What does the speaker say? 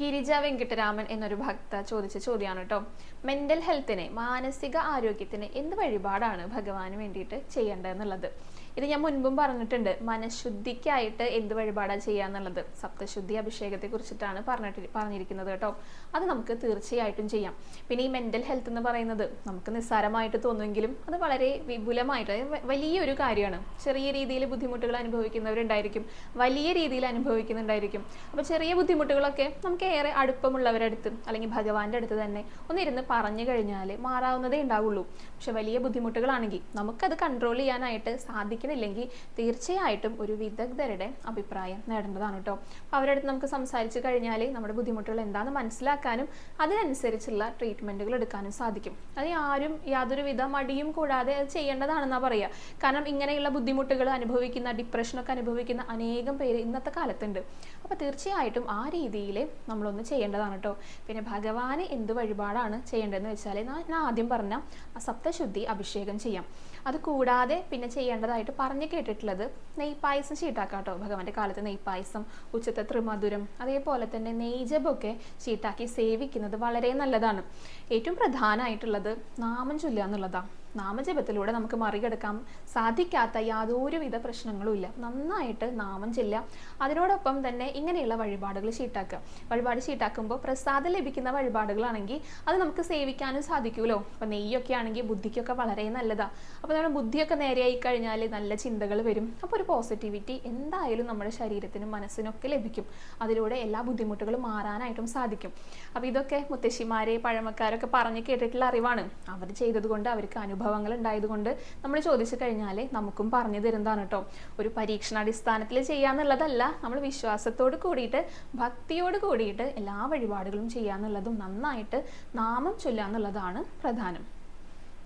ഗിരിജ വെങ്കിട്ടരാമൻ എന്നൊരു ഭക്ത ചോദിച്ച ചോദ്യമാണ് കേട്ടോ മെന്റൽ ഹെൽത്തിനെ മാനസിക ആരോഗ്യത്തിന് എന്ത് വഴിപാടാണ് ഭഗവാന് വേണ്ടിയിട്ട് ചെയ്യേണ്ടതെന്നുള്ളത്? ഇത് ഞാൻ മുൻപും പറഞ്ഞിട്ടുണ്ട്. മനഃശുദ്ധിക്കായിട്ട് എന്ത് വഴിപാടാണ് ചെയ്യാന്നുള്ളത്? സപ്തശുദ്ധി അഭിഷേകത്തെ കുറിച്ചിട്ടാണ് പറഞ്ഞിട്ട് പറഞ്ഞിരിക്കുന്നത് കേട്ടോ അത് നമുക്ക് തീർച്ചയായിട്ടും ചെയ്യാം. പിന്നെ ഈ മെന്റൽ ഹെൽത്ത് എന്ന് പറയുന്നത് നമുക്ക് നിസ്സാരമായിട്ട് തോന്നുമെങ്കിലും അത് വളരെ വിപുലമായിട്ട് വലിയൊരു കാര്യമാണ്. ചെറിയ രീതിയിൽ ബുദ്ധിമുട്ടുകൾ അനുഭവിക്കുന്നവരുണ്ടായിരിക്കും. വലിയ രീതിയിൽ അനുഭവിക്കുന്നുണ്ടായിരിക്കും. അപ്പോൾ ചെറിയ ബുദ്ധിമുട്ടുകളൊക്കെ നമുക്ക് ഏറെ അടുപ്പമുള്ളവരുടെ അടുത്ത് അല്ലെങ്കിൽ ഭഗവാന്റെ അടുത്ത് തന്നെ ഒന്നിരുന്ന് പറഞ്ഞു കഴിഞ്ഞാൽ മാറാവുന്നതേ ഉണ്ടാവുള്ളൂ. പക്ഷെ വലിയ ബുദ്ധിമുട്ടുകളാണെങ്കിൽ നമുക്കത് കൺട്രോൾ ചെയ്യാനായിട്ട് സാധിക്കുന്നില്ലെങ്കിൽ തീർച്ചയായിട്ടും ഒരു വിദഗ്ധരുടെ അഭിപ്രായം നേടേണ്ടതാണ് കേട്ടോ അപ്പോൾ അവരുടെ അടുത്ത് നമുക്ക് സംസാരിച്ച് കഴിഞ്ഞാൽ നമ്മുടെ ബുദ്ധിമുട്ടുകൾ എന്താണെന്ന് മനസ്സിലാക്കാനും അതിനനുസരിച്ചുള്ള ട്രീറ്റ്മെന്റുകൾ എടുക്കാനും സാധിക്കും. അത് ആരും യാതൊരു വിധ മടിയും കൂടാതെ അത് ചെയ്യേണ്ടതാണെന്നാണ് പറയുക കാരണം ഇങ്ങനെയുള്ള ബുദ്ധിമുട്ടുകൾ അനുഭവിക്കുന്ന ഡിപ്രഷനൊക്കെ അനുഭവിക്കുന്ന അനേകം പേര് ഇന്നത്തെ കാലത്തുണ്ട്. അപ്പോൾ തീർച്ചയായിട്ടും ആ രീതിയിൽ നമ്മളൊന്ന് ചെയ്യേണ്ടതാണ് കേട്ടോ. പിന്നെ ഭഗവാന് എന്ത് വഴിപാടാണ് ചെയ്യേണ്ടതെന്ന് വെച്ചാൽ ഞാൻ ആദ്യം പറഞ്ഞ സപ്തശുദ്ധി അഭിഷേകം ചെയ്യാം. അത് കൂടാതെ പിന്നെ ചെയ്യേണ്ടതായിട്ട് പറഞ്ഞു കേട്ടിട്ടുള്ളത് നെയ്പായസം ചീട്ടാക്കാം കേട്ടോ. ഭഗവാന്റെ കാലത്ത് നെയ്പായസം ഉച്ചത്തെ ത്രിമധുരം അതേപോലെ തന്നെ നെയ്ജബൊക്കെ ചീട്ടാക്കി സേവിക്കുന്നത് വളരെ നല്ലതാണ്. ഏറ്റവും പ്രധാനമായിട്ടുള്ളത് നാമം ചൊല്ലുക എന്നുള്ളതാണ് നാമജപത്തിലൂടെ നമുക്ക് മറികടക്കാൻ സാധിക്കാത്ത യാതൊരുവിധ പ്രശ്നങ്ങളും ഇല്ല. നന്നായിട്ട് നാമം ചെല്ലുക. അതിനോടൊപ്പം തന്നെ ഇങ്ങനെയുള്ള വഴിപാടുകൾ ചീട്ടാക്കുക വഴിപാട് ചീട്ടാക്കുമ്പോൾ പ്രസാദം ലഭിക്കുന്ന വഴിപാടുകളാണെങ്കിൽ അത് നമുക്ക് സേവിക്കാനും സാധിക്കുമല്ലോ അപ്പോൾ നെയ്യൊക്കെ ആണെങ്കിൽ ബുദ്ധിക്കൊക്കെ വളരെ നല്ലതാണ് അപ്പോൾ നമ്മുടെ ബുദ്ധിയൊക്കെ നേരെയായി കഴിഞ്ഞാൽ നല്ല ചിന്തകൾ വരും. അപ്പോൾ ഒരു പോസിറ്റിവിറ്റി എന്തായാലും നമ്മുടെ ശരീരത്തിനും മനസ്സിനൊക്കെ ലഭിക്കും. അതിലൂടെ എല്ലാ ബുദ്ധിമുട്ടുകളും മാറാനായിട്ടും സാധിക്കും. അപ്പോൾ ഇതൊക്കെ മുത്തശ്ശിമാരെ പഴമക്കാരൊക്കെ പറഞ്ഞു കേട്ടിട്ടുള്ള അറിവാണ്. അവർ ചെയ്തതുകൊണ്ട് അവർക്ക് അനുഭവങ്ങൾ ഉണ്ടായതുകൊണ്ട് നമ്മൾ ചോദിച്ചു കഴിഞ്ഞാൽ നമുക്കും പറഞ്ഞു തരുന്നതാണ് കേട്ടോ. ഒരു പരീക്ഷണാടിസ്ഥാനത്തിൽ ചെയ്യാന്നുള്ളതല്ല നമ്മൾ വിശ്വാസത്തോട് കൂടിയിട്ട് ഭക്തിയോട് കൂടിയിട്ട് എല്ലാ വഴിപാടുകളും ചെയ്യാന്നുള്ളതും നന്നായിട്ട് നാമം ചൊല്ലുക എന്നുള്ളതാണ് പ്രധാനം.